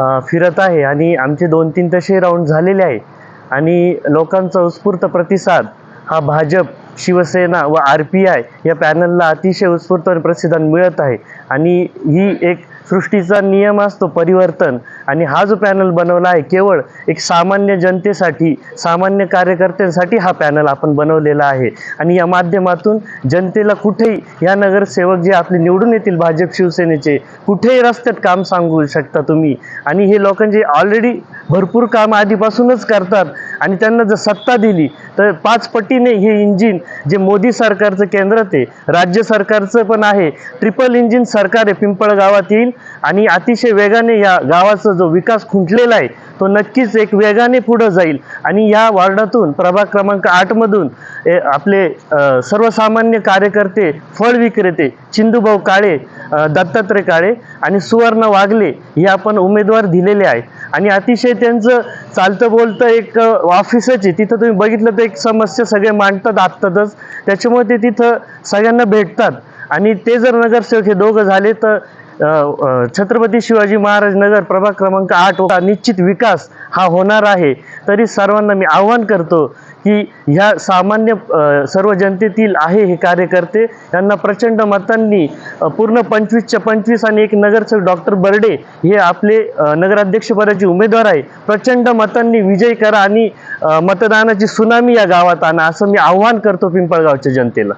फिरत आहे आणि आमचे दोन तीन तसे राऊंड झालेले आहे. आणि लोकांचा उत्स्फूर्त प्रतिसाद हा भाजप शिवसेना व आर पी आय या पॅनलला अतिशय उत्स्फूर्त प्रतिसाद मिळत आहे. आणि ही एक सृष्टीचा नियम असतो परिवर्तन. आणि हा जो पॅनल बनवला आहे केवळ एक सामान्य जनतेसाठी सामान्य कार्यकर्त्यांसाठी हा पॅनल आपण बनवलेला आहे. आणि या माध्यमातून जनतेला कुठेही या नगरसेवक जे आपले निवडून येतील भाजप शिवसेनेचे कुठेही रस्त्यात काम सांगू शकता तुम्ही. आणि हे लोकांचे ऑलरेडी भरपूर काम आधीपासूनच करतात. आणि त्यांना जर सत्ता दिली तर पाच पटीने हे इंजिन जे मोदी सरकारचं केंद्रात आहे राज्य सरकारचं पण आहे. ट्रिपल इंजिन सरकार आहे पिंपळ गावात येईल. आणि अतिशय वेगाने या गावाचा जो विकास खुंटलेला आहे तो नक्कीच एक वेगाने पुढं जाईल. आणि या वॉर्डातून प्रभाग क्रमांक आठमधून ए, आपले सर्वसामान्य कार्यकर्ते फळ विक्रेते चिंदूभाऊ काळे दत्तात्रय काळे आणि सुवर्ण वागले हे आपण उमेदवार दिलेले आहे आणि अतिशय त्यांचं चालतं बोलतं एक ऑफिसच आहे. तिथं तुम्ही बघितलं तर एक समस्या सगळे मांडतात आत्तातच. त्याच्यामुळे ते तिथं सगळ्यांना भेटतात. आणि ते जर नगरसेवक हे दोघं झाले तर छत्रपती शिवाजी महाराज नगर प्रभाग क्रमांक आठ निश्चित विकास हा होणार आहे. तरी सर्वांना मी आव्हान करतो की ह्या सामान्य सर्व जनतेतील आहे हे कार्यकर्ते त्यांना प्रचंड मतांनी पूर्ण पंचवीसच्या पंचवीस आणि एक नगरसेवक डॉक्टर बर्डे हे आपले नगराध्यक्षपदाचे उमेदवार आहे. प्रचंड मतांनी विजय करा आणि मतदानाची सुनामी या गावात आणा असं मी आव्हान करतो पिंपळगावच्या जनतेला.